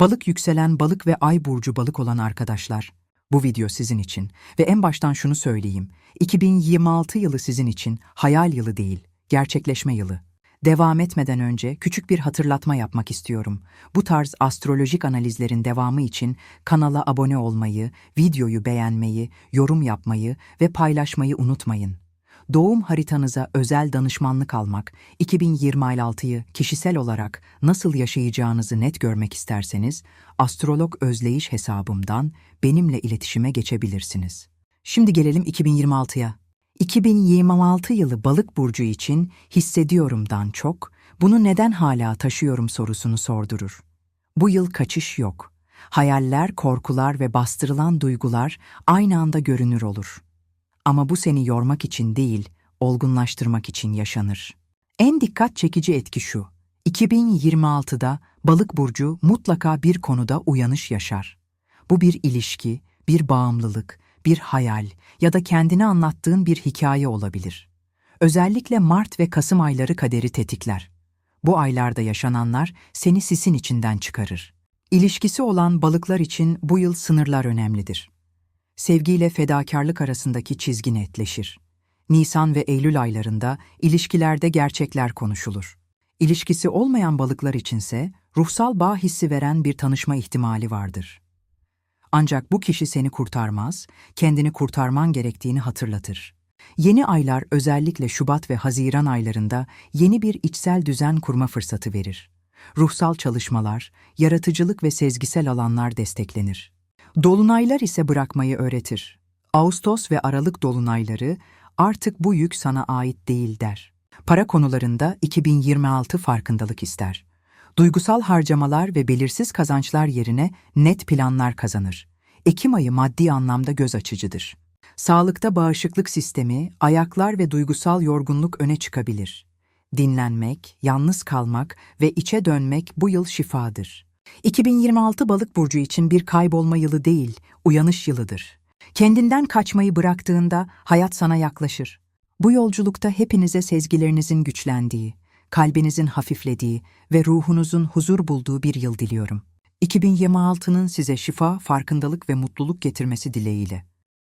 Balık yükselen balık ve ay burcu balık olan arkadaşlar, bu video sizin için ve en baştan şunu söyleyeyim. 2026 yılı sizin için hayal yılı değil, gerçekleşme yılı. Devam etmeden önce küçük bir hatırlatma yapmak istiyorum. Bu tarz astrolojik analizlerin devamı için kanala abone olmayı, videoyu beğenmeyi, yorum yapmayı ve paylaşmayı unutmayın. Doğum haritanıza özel danışmanlık almak, 2026'yı kişisel olarak nasıl yaşayacağınızı net görmek isterseniz, Astrolog Özleyiş hesabımdan benimle iletişime geçebilirsiniz. Şimdi gelelim 2026'ya. 2026 yılı balık burcu için hissediyorumdan çok, bunu neden hala taşıyorum sorusunu sordurur. Bu yıl kaçış yok. Hayaller, korkular ve bastırılan duygular aynı anda görünür olur. Ama bu seni yormak için değil, olgunlaştırmak için yaşanır. En dikkat çekici etki şu. 2026'da balık burcu mutlaka bir konuda uyanış yaşar. Bu bir ilişki, bir bağımlılık, bir hayal ya da kendine anlattığın bir hikaye olabilir. Özellikle Mart ve Kasım ayları kaderi tetikler. Bu aylarda yaşananlar seni sisin içinden çıkarır. İlişkisi olan balıklar için bu yıl sınırlar önemlidir. Sevgiyle fedakarlık arasındaki çizgi netleşir. Nisan ve Eylül aylarında ilişkilerde gerçekler konuşulur. İlişkisi olmayan balıklar içinse ruhsal bağ hissi veren bir tanışma ihtimali vardır. Ancak bu kişi seni kurtarmaz, kendini kurtarman gerektiğini hatırlatır. Yeni aylar özellikle Şubat ve Haziran aylarında yeni bir içsel düzen kurma fırsatı verir. Ruhsal çalışmalar, yaratıcılık ve sezgisel alanlar desteklenir. Dolunaylar ise bırakmayı öğretir. Ağustos ve Aralık dolunayları artık bu yük sana ait değil der. Para konularında 2026 farkındalık ister. Duygusal harcamalar ve belirsiz kazançlar yerine net planlar kazanır. Ekim ayı maddi anlamda göz açıcıdır. Sağlıkta bağışıklık sistemi, ayaklar ve duygusal yorgunluk öne çıkabilir. Dinlenmek, yalnız kalmak ve içe dönmek bu yıl şifadır. 2026 balık burcu için bir kaybolma yılı değil, uyanış yılıdır. Kendinden kaçmayı bıraktığında hayat sana yaklaşır. Bu yolculukta hepinize sezgilerinizin güçlendiği, kalbinizin hafiflediği ve ruhunuzun huzur bulduğu bir yıl diliyorum. 2026'nın size şifa, farkındalık ve mutluluk getirmesi dileğiyle.